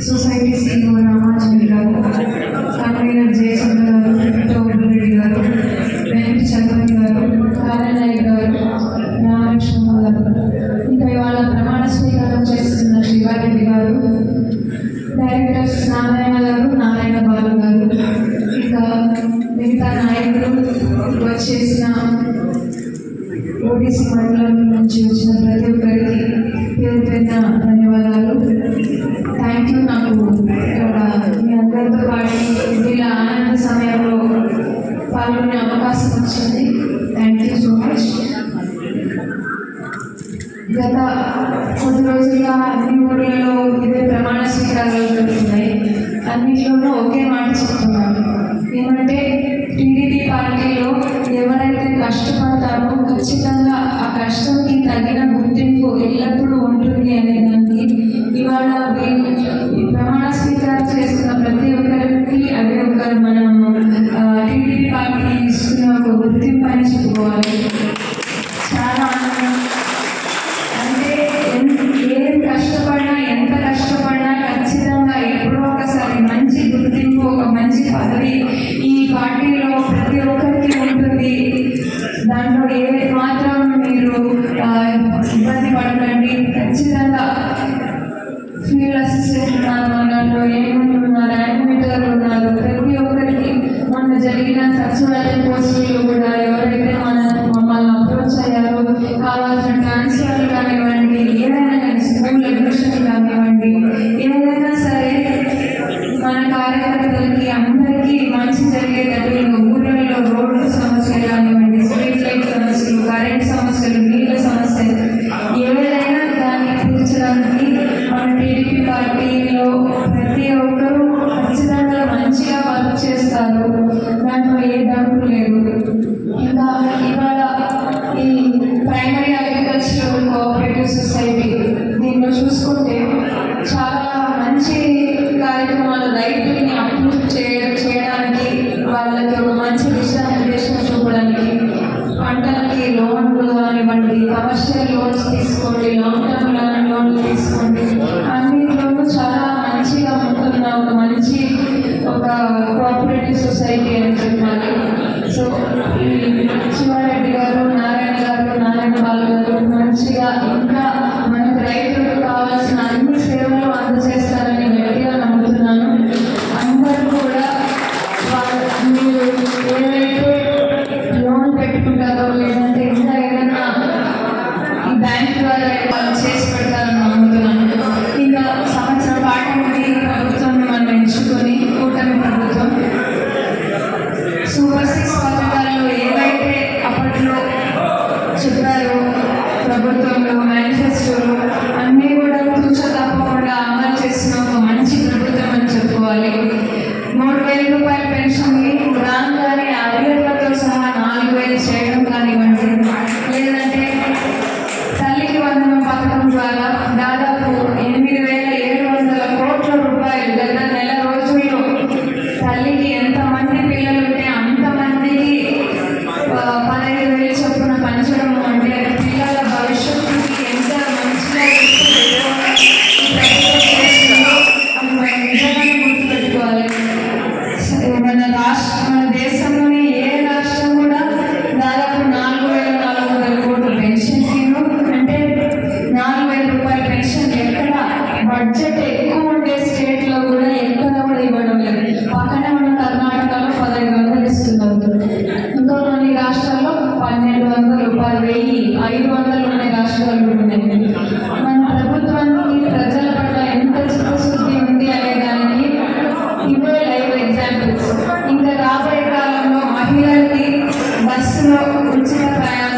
Society శ్రీమ Ramachari గారు convener Jayachandra గారు ప్రభుత్వ రెడ్డి గారు వెంకట గారు కారణాయ్ గారు నాగలక్ష్మ ఇవాళ ప్రమాణ స్వీకారం చేస్తున్న శివారెడ్డి గారు డైరెక్టర్స్ నారాయణ గారు నారాయణ బాలు గారు ఇంకా మిగతా నాయకులు వచ్చేసిన ఓబీసీ మండలం గత కొద్ది రోజులుగా అన్ని ఊర్లలో ఇదే ప్రమాణ స్వీకారాలు జరుగుతున్నాయి. అన్నింటిలోనూ ఒకే మాట చెప్తున్నాను. ఏమంటే టీడీపీ పార్టీలో ఎవరైతే కష్టపడతారో ఖచ్చితంగా ఆ కష్టంకి తగిన గుర్తింపు ఎల్లప్పుడూ ఉంటుంది అనే దానికి ఇవాళ ప్రమాణ స్వీకారం చేస్తున్న ప్రతి ఒక్కరికి అదే ఒక మనం ఖచ్చితంగా. ఫీల్ వస్తున్నాను అన్నట్టు ఏముంటుంది కమర్షియల్ లోన్స్ తీసుకోండి లాంగ్ టర్మ్ లోన్ తీసుకోండి. అన్నింటిలోనూ చాలా మంచిగా ఉంటున్న ఒక మంచి ఒక కోఆపరేటివ్ సొసైటీ అంటున్నారు బస్సులో ఉచిత ప్రయాణం